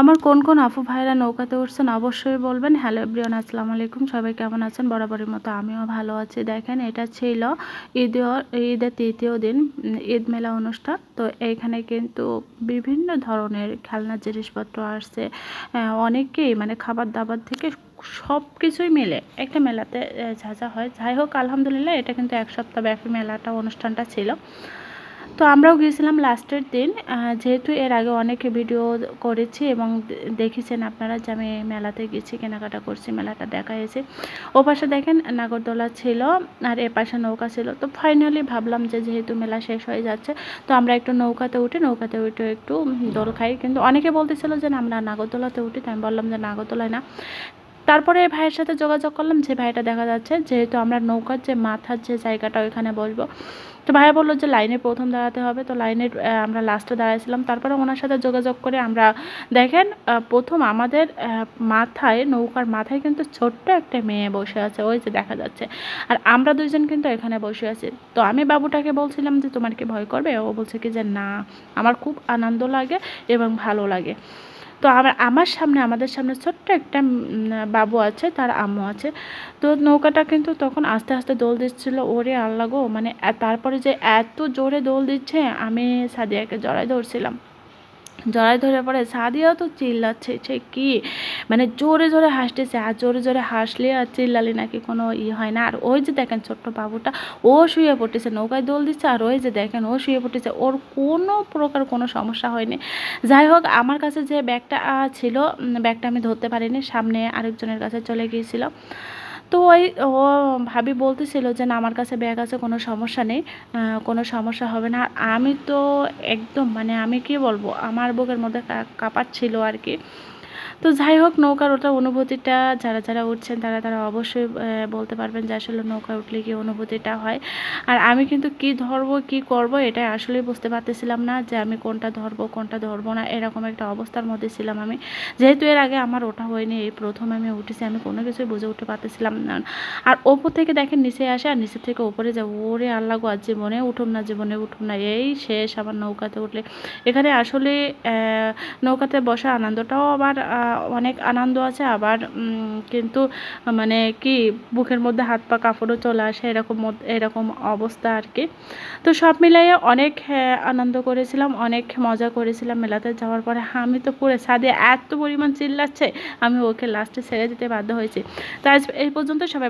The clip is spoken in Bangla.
আমার কোন কোন আপু ভাইরা নৌকাতে উঠছেন অবশ্যই বলবেন। হ্যালো এভরিওয়ান, আসসালামু আলাইকুম। সবাই কেমন আছেন? বরাবরের মতো আমিও ভালো আছি। দেখেন, এটা ছিল ঈদ ঈদের তৃতীয় দিন, ঈদ মেলা অনুষ্ঠান। তো এইখানে কিন্তু বিভিন্ন ধরনের খেলনার জিনিসপত্র আসছে। অনেকেই মানে খাবার দাবার থেকে সব কিছুই মিলে একটা মেলাতে যা যা হয়। যাই হোক, আলহামদুলিল্লাহ, এটা কিন্তু এক সপ্তাহ ব্যাপী মেলাটা, অনুষ্ঠানটা ছিল। তো আমরাও গিয়েছিলাম লাস্টের দিন যেহেতু এর আগে অনেকে ভিডিও করেছি এবং দেখেছেন আপনারা যে আমি মেলাতে গেছি, কেনাকাটা করছি, মেলাটা দেখা হয়েছে। ও পাশে দেখেন নাগরদোলা ছিল আর এ পাশে নৌকা ছিল। তো ফাইনালি ভাবলাম যে যেহেতু মেলা শেষ হয়ে যাচ্ছে, তো আমরা একটু নৌকাতে উঠে নৌকাতে উঠে একটু দোল খাই। কিন্তু অনেকে বলতেছিল যে আমরা নাগরদোলাতে উঠি, তো আমি বললাম যে নাগরদোলায় না। তারপরে এই ভাইয়ের সাথে যোগাযোগ করলাম, যে ভাইটা দেখা যাচ্ছে, যেহেতু আমরা নৌকার যে মাথার যে জায়গাটা ওইখানে বসবো তো ভাইয়া বলল যে লাইনে প্রথম দাঁড়াতে হবে, তো লাইনের আমরা লাস্টে দাঁড়াইছিলাম। তারপরে ওনার সাথে যোগাযোগ করে আমরা দেখেন প্রথম আমাদের মাথায়, নৌকার মাথায় কিন্তু ছোট্ট একটা মেয়ে বসে আছে, ওই যে দেখা যাচ্ছে। আর আমরা দুইজন কিন্তু এখানে বসে আছি। তো আমি বাবুটাকে বলছিলাম যে, তোমার কি ভয় করবে? ও বলছে কি যে, না, আমার খুব আনন্দ লাগে এবং ভালো লাগে। তো আমার আমার সামনে, আমাদের সামনে ছোট্ট একটা বাবু আছে, তার আম্মু আছে। তো নৌকাটা কিন্তু তখন আস্তে আস্তে দোল দিচ্ছিল, ওরে আল্লাহ গো মানে তারপরে যে এত জোরে দোল দিচ্ছে, আমি সাদিয়াকে জড়ায় ধরছিলাম। জড়াই ধরে পরে সাদিয়াও তো চিল্লাচ্ছে, সে কি? মানে জোরে জোরে হাসতেছে, আর জোরে জোরে হাসলে আর চিল্লালে নাকি কোনো ই হয় না। আর ওই যে দেখেন ছোট্ট বাবুটা, ও শুয়ে পড়তেছে, নৌকায় দোল দিচ্ছে, আর ওই যে দেখেন ও শুয়ে পড়তেছে। ওর কোনো প্রকার কোনো সমস্যা হয়নি। যাই হোক, আমার কাছে যে ব্যাগটা ছিল ব্যাগটা আমি ধরতে পারিনি, সামনে আরেকজনের কাছে চলে গিয়েছিল। তো ওই, ও ভাবি বলতেছিল যে না, আমার কাছে ব্যাগ আছে, কোনো সমস্যা নেই কোনো সমস্যা হবে না। আমি তো একদম মানে আমি কি বলব, আমার বুকের মধ্যে কাঁপাচ্ছিল আর কি। তো যাই হোক, নৌকার ওটা অনুভূতিটা, যারা যারা উঠছেন তারা তারা অবশ্যই বলতে পারবেন যে আসলে নৌকা উঠলে কি অনুভূতিটা হয়। আর আমি কিন্তু কি ধরবো, কি করব এটা আসলে বুঝতে পারতেছিলাম না যে আমি কোনটা ধরবো কোনটা ধরবো না, এরকম একটা অবস্থার মধ্যে ছিলাম আমি। যেহেতু এর আগে আমার ওঠা হয়নি, এই প্রথম আমি উঠেছি, আমি কোনো কিছুই বুঝে উঠতে পারতেছিলাম না। আর ওপর থেকে দেখেন নিচে আসে, আর নিচে থেকে ওপরে যায় ওরে আল্লাহ গো, আর জীবনে উঠুম না, জীবনে উঠুম না, এই শেষ আবার নৌকাতে উঠলে। এখানে আসলে নৌকাতে বসার আনন্দটাও আবার অনেক আনন্দ আছে, আবার কিন্তু মানে কি, বুকের মধ্যে হাত পা কাপড়ও চলে আসে এরকম এরকম অবস্থা আর কি। তো সব মিলাইয়ে অনেক আনন্দ করেছিলাম, অনেক মজা করেছিলাম মেলাতে যাওয়ার পরে। আমি তো পুরো সাদে এত পরিমাণ চিল্লাচ্ছে, আমি ওকে লাস্টে ছেড়ে দিতে বাধ্য হয়েছি। তো আজ এই পর্যন্ত সবাই